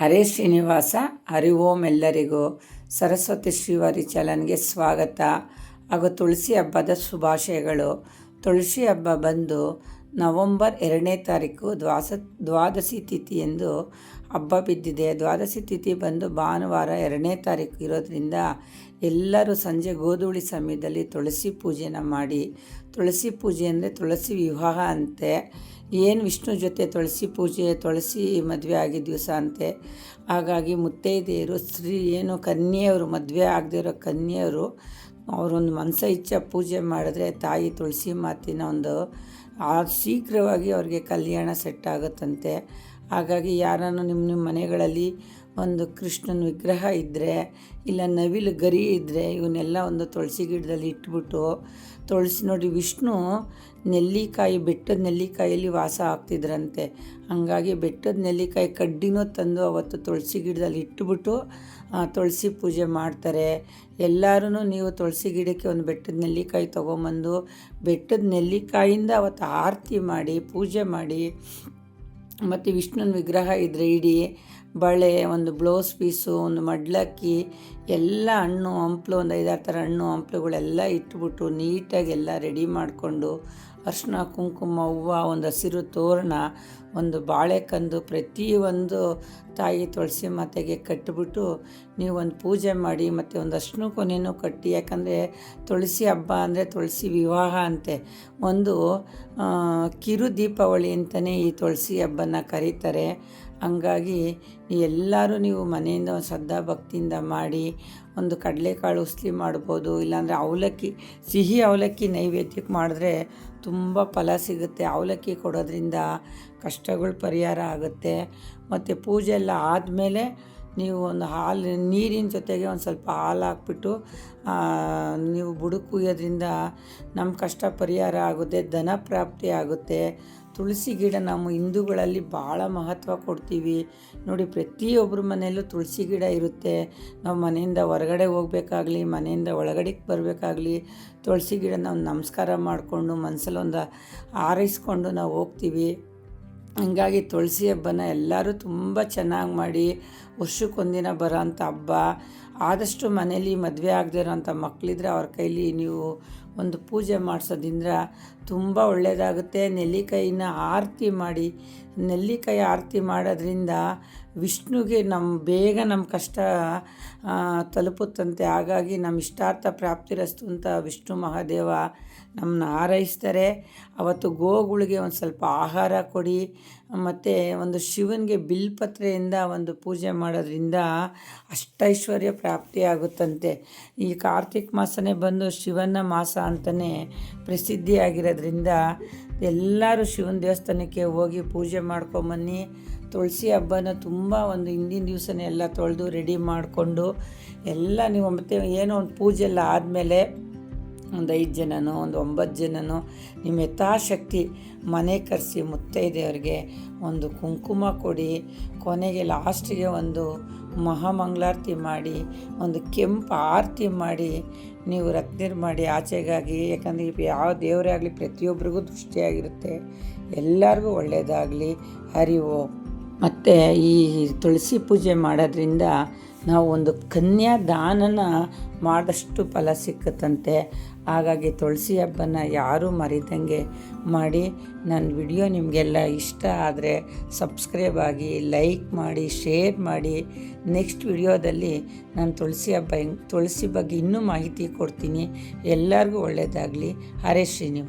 ಹರೇ ಶ್ರೀನಿವಾಸ ಹರಿ ಓಂ ಎಲ್ಲರಿಗೂ ಸರಸ್ವತಿ ಶ್ರೀವಾರಿ ಚಲನ್ಗೆ ಸ್ವಾಗತ. ಹಾಗೂ ತುಳಸಿ ಹಬ್ಬದ ಶುಭಾಶಯಗಳು. ತುಳಸಿ ಹಬ್ಬ ಬಂದು ನವಂಬರ್ ಎರಡನೇ ತಾರೀಕು ದ್ವಾಸ ದ್ವಾದಶಿ ತಿಥಿಯೆಂದು ಹಬ್ಬ ಬಿದ್ದಿದೆ. ದ್ವಾದಶಿ ತಿಥಿ ಬಂದು ಭಾನುವಾರ ಎರಡನೇ ತಾರೀಕು ಇರೋದ್ರಿಂದ ಎಲ್ಲರೂ ಸಂಜೆ ಗೋಧೂಳಿ ಸಮಯದಲ್ಲಿ ತುಳಸಿ ಪೂಜೆನ ಮಾಡಿ. ತುಳಸಿ ಪೂಜೆ ಅಂದರೆ ತುಳಸಿ ವಿವಾಹ ಅಂತೆ. ಏನು ವಿಷ್ಣು ಜೊತೆ ತುಳಸಿ ಪೂಜೆ, ತುಳಸಿ ಮದುವೆ ಆಗಿದ್ದ ದಿವಸ ಅಂತೆ. ಹಾಗಾಗಿ ಮುತ್ತೈದೆಯರು, ಸ್ತ್ರೀ ಏನು ಕನ್ಯೆಯವರು, ಮದುವೆ ಆಗದೇ ಇರೋ ಕನ್ಯೆಯರು, ಅವರೊಂದು ಮನಸ ಇಚ್ಛೆ ಪೂಜೆ ಮಾಡಿದ್ರೆ ತಾಯಿ ತುಳಸಿ ಮಾತಿನ ಒಂದು, ಆ ಶೀಘ್ರವಾಗಿ ಅವ್ರಿಗೆ ಕಲ್ಯಾಣ ಸೆಟ್ ಆಗುತ್ತಂತೆ. ಹಾಗಾಗಿ ಯಾರನ್ನು ನಿಮ್ಮ ನಿಮ್ಮ ಮನೆಗಳಲ್ಲಿ ಒಂದು ಕೃಷ್ಣನ ವಿಗ್ರಹ ಇದ್ದರೆ ಇಲ್ಲ ನವಿಲು ಗರಿ ಇದ್ದರೆ ಇವನ್ನೆಲ್ಲ ಒಂದು ತುಳಸಿ ಗಿಡದಲ್ಲಿ ಇಟ್ಬಿಟ್ಟು ತುಳಸಿ ನೋಡಿ ವಿಷ್ಣು ನೆಲ್ಲಿಕಾಯಿ, ಬೆಟ್ಟದ ನೆಲ್ಲಿಕಾಯಲ್ಲಿ ವಾಸ ಆಗ್ತಿದ್ರಂತೆ. ಹಾಗಾಗಿ ಬೆಟ್ಟದ ನೆಲ್ಲಿಕಾಯಿ ಕಡ್ಡಿನೂ ತಂದು ಅವತ್ತು ತುಳಸಿ ಗಿಡದಲ್ಲಿ ಇಟ್ಬಿಟ್ಟು ತುಳಸಿ ಪೂಜೆ ಮಾಡ್ತಾರೆ. ಎಲ್ಲರೂ ನೀವು ತುಳಸಿ ಗಿಡಕ್ಕೆ ಒಂದು ಬೆಟ್ಟದ ನೆಲ್ಲಿಕಾಯಿ ತೊಗೊಂಬಂದು, ಬೆಟ್ಟದ ನೆಲ್ಲಿಕಾಯಿಂದ ಅವತ್ತು ಆರತಿ ಮಾಡಿ, ಪೂಜೆ ಮಾಡಿ ಮತ್ತು ವಿಷ್ಣುನ ವಿಗ್ರಹ ಇದ್ದರೆ ಇಡೀ ಬಳೆ, ಒಂದು ಬ್ಲೌಸ್ ಪೀಸು, ಒಂದು ಮಡ್ಲಕ್ಕಿ, ಎಲ್ಲ ಹಣ್ಣು ಹಂಪ್ಲು, ಒಂದು ಐದಾರು ಥರ ಹಣ್ಣು ಹಂಪ್ಲುಗಳೆಲ್ಲ ಇಟ್ಬಿಟ್ಟು ನೀಟಾಗಿ ಎಲ್ಲ ರೆಡಿ ಮಾಡಿಕೊಂಡು ಅರ್ಶಿನ ಕುಂಕುಮ, ಹೂವು, ಒಂದು ಹಸಿರು ತೋರಣ, ಒಂದು ಬಾಳೆಕಂದು ಪ್ರತಿಯೊಂದು ತಾಯಿ ತುಳಸಿ ಮಾತೆಗೆ ಕಟ್ಟಿಬಿಟ್ಟು ನೀವು ಒಂದು ಪೂಜೆ ಮಾಡಿ ಮತ್ತು ಒಂದು ಅರ್ಶಿನ ಕೊನೆಯೂ ಕಟ್ಟಿ. ಯಾಕಂದರೆ ತುಳಸಿ ಹಬ್ಬ ಅಂದರೆ ತುಳಸಿ ವಿವಾಹ ಅಂತೆ. ಒಂದು ಕಿರು ದೀಪಾವಳಿ ಅಂತಲೇ ಈ ತುಳಸಿ ಹಬ್ಬನ ಕರೀತಾರೆ. ಹಂಗಾಗಿ ಎಲ್ಲರೂ ನೀವು ಮನೆಯಿಂದ ಒಂದು ಶ್ರದ್ಧಾ ಭಕ್ತಿಯಿಂದ ಮಾಡಿ ಒಂದು ಕಡಲೆಕಾಳು ಉಸ್ಲಿ ಮಾಡ್ಬೋದು, ಇಲ್ಲಾಂದರೆ ಅವಲಕ್ಕಿ, ಸಿಹಿ ಅವಲಕ್ಕಿ ನೈವೇದ್ಯಕ್ಕೆ ಮಾಡಿದ್ರೆ ತುಂಬ ಫಲ ಸಿಗುತ್ತೆ. ಅವಲಕ್ಕಿ ಕೊಡೋದ್ರಿಂದ ಕಷ್ಟಗಳು ಪರಿಹಾರ ಆಗುತ್ತೆ. ಮತ್ತು ಪೂಜೆ ಎಲ್ಲ ಆದಮೇಲೆ ನೀವು ಒಂದು ಹಾಲು, ನೀರಿನ ಜೊತೆಗೆ ಒಂದು ಸ್ವಲ್ಪ ಹಾಲು ಹಾಕ್ಬಿಟ್ಟು ನೀವು ಬುಡಕ್ಕೆ ನಮ್ಮ ಕಷ್ಟ ಪರಿಹಾರ ಆಗುತ್ತೆ, ಧನ ಪ್ರಾಪ್ತಿ ಆಗುತ್ತೆ. ತುಳಸಿ ಗಿಡ ನಾವು ಹಿಂದೂಗಳಲ್ಲಿ ಭಾಳ ಮಹತ್ವ ಕೊಡ್ತೀವಿ. ನೋಡಿ ಪ್ರತಿಯೊಬ್ಬರ ಮನೆಯಲ್ಲೂ ತುಳಸಿ ಗಿಡ ಇರುತ್ತೆ. ನಾವು ಮನೆಯಿಂದ ಹೊರಗಡೆ ಹೋಗ್ಬೇಕಾಗ್ಲಿ, ಮನೆಯಿಂದ ಒಳಗಡೆಗೆ ಬರಬೇಕಾಗ್ಲಿ, ತುಳಸಿ ಗಿಡ ನಾವು ನಮಸ್ಕಾರ ಮಾಡಿಕೊಂಡು ಮನಸ್ಸಲ್ಲೊಂದು ಆರೈಸ್ಕೊಂಡು ನಾವು ಹೋಗ್ತೀವಿ. ಹಂಗಾಗಿ ತುಳಸಿ ಹಬ್ಬನ ಎಲ್ಲರೂ ತುಂಬ ಚೆನ್ನಾಗಿ ಮಾಡಿ ವರ್ಷಕ್ಕೊಂದಿನ ಬರೋ ಅಂಥ ಹಬ್ಬ. ಆದಷ್ಟು ಮನೇಲಿ ಮದುವೆ ಆಗದೇ ಇರೋಂಥ ಮಕ್ಕಳಿದ್ರೆ ಅವ್ರ ಕೈಲಿ ನೀವು ಒಂದು ಪೂಜೆ ಮಾಡಿಸೋದ್ರಿಂದ ತುಂಬ ಒಳ್ಳೆಯದಾಗುತ್ತೆ ನೆಲ್ಲಿಕಾಯಿನ ಆರತಿ ಮಾಡಿ, ನೆಲ್ಲಿಕಾಯಿ ಆರತಿ ಮಾಡೋದ್ರಿಂದ ವಿಷ್ಣುಗೆ ನಮ್ಮ ಬೇಗ ನಮ್ಮ ಕಷ್ಟ ತಲುಪುತ್ತಂತೆ. ಹಾಗಾಗಿ ನಮ್ಮ ಇಷ್ಟಾರ್ಥ ಪ್ರಾಪ್ತಿರಸ್ತು ಅಂತ ವಿಷ್ಣು ಮಹಾದೇವ ನಮ್ಮನ್ನ ಹಾರೈಸ್ತಾರೆ. ಅವತ್ತು ಗೋಗಳಿಗೆ ಒಂದು ಸ್ವಲ್ಪ ಆಹಾರ ಕೊಡಿ, ಮತ್ತು ಒಂದು ಶಿವನಿಗೆ ಬಿಲ್ಪತ್ರೆಯಿಂದ ಒಂದು ಪೂಜೆ ಮಾಡೋದ್ರಿಂದ ಅಷ್ಟೈಶ್ವರ್ಯ ಪ್ರಾಪ್ತಿಯಾಗುತ್ತಂತೆ. ಈ ಕಾರ್ತಿಕ್ ಮಾಸನೇ ಬಂದು ಶಿವನ ಮಾಸ ಅಂತಲೇ ಪ್ರಸಿದ್ಧಿಯಾಗಿರೋದ್ರಿಂದ ಎಲ್ಲರೂ ಶಿವನ ದೇವಸ್ಥಾನಕ್ಕೆ ಹೋಗಿ ಪೂಜೆ ಮಾಡ್ಕೊಂಬನ್ನಿ. ತುಳಸಿ ಹಬ್ಬನ ತುಂಬ ಒಂದು ಹಿಂದಿನ ದಿವಸನೇ ಎಲ್ಲ ತೊಳೆದು ರೆಡಿ ಮಾಡಿಕೊಂಡು ಎಲ್ಲ ನೀವು ಮತ್ತೆ ಏನೋ ಒಂದು ಪೂಜೆ ಎಲ್ಲ ಆದಮೇಲೆ ಒಂದು ಐದು ಜನನೋ, ಒಂದು ಒಂಬತ್ತು ಜನನೋ ನಿಮ್ಮ ಯಥಾಶಕ್ತಿ ಮನೆ ಕರೆಸಿ ಮುತ್ತೈದೆಯವ್ರಿಗೆ ಒಂದು ಕುಂಕುಮ ಕೊಡಿ. ಕೊನೆಗೆ ಲಾಸ್ಟಿಗೆ ಒಂದು ಮಹಾಮಂಗಳಾರತಿ ಮಾಡಿ, ಒಂದು ಕೆಂಪು ಆರತಿ ಮಾಡಿ, ನೀವು ರತ್ನೀರು ಮಾಡಿ ಆಚೆಗಾಗಿ, ಯಾಕಂದರೆ ಯಾವ ದೇವರೇ ಆಗಲಿ ಪ್ರತಿಯೊಬ್ಬರಿಗೂ ದೃಷ್ಟಿಯಾಗಿರುತ್ತೆ. ಎಲ್ಲರಿಗೂ ಒಳ್ಳೆಯದಾಗಲಿ ಹರಿವು ಮತ್ತು ಈ ತುಳಸಿ ಪೂಜೆ ಮಾಡೋದ್ರಿಂದ ನಾವು ಒಂದು ಕನ್ಯಾದಾನನ ಮಾಡಿದಷ್ಟು ಫಲ ಸಿಕ್ಕತ್ತಂತೆ. ಹಾಗಾಗಿ ತುಳಸಿ ಹಬ್ಬನ ಯಾರೂ ಮರಿದಂಗೆ ಮಾಡಿ, ನನ್ನ ವಿಡಿಯೋ ನಿಮಗೆಲ್ಲ ಇಷ್ಟ ಆದರೆ ಸಬ್ಸ್ಕ್ರೈಬ್ ಆಗಿ, ಲೈಕ್ ಮಾಡಿ, ಶೇರ್ ಮಾಡಿ. ನೆಕ್ಸ್ಟ್ ವಿಡಿಯೋದಲ್ಲಿ ನಾನು ತುಳಸಿ ಹಬ್ಬ ತುಳಸಿ ಬಗ್ಗೆ ಇನ್ನೂ ಮಾಹಿತಿ ಕೊಡ್ತೀನಿ. ಎಲ್ಲರಿಗೂ ಒಳ್ಳೆಯದಾಗಲಿ. ಹರೇ ಶ್ರೀನಿವಾಸ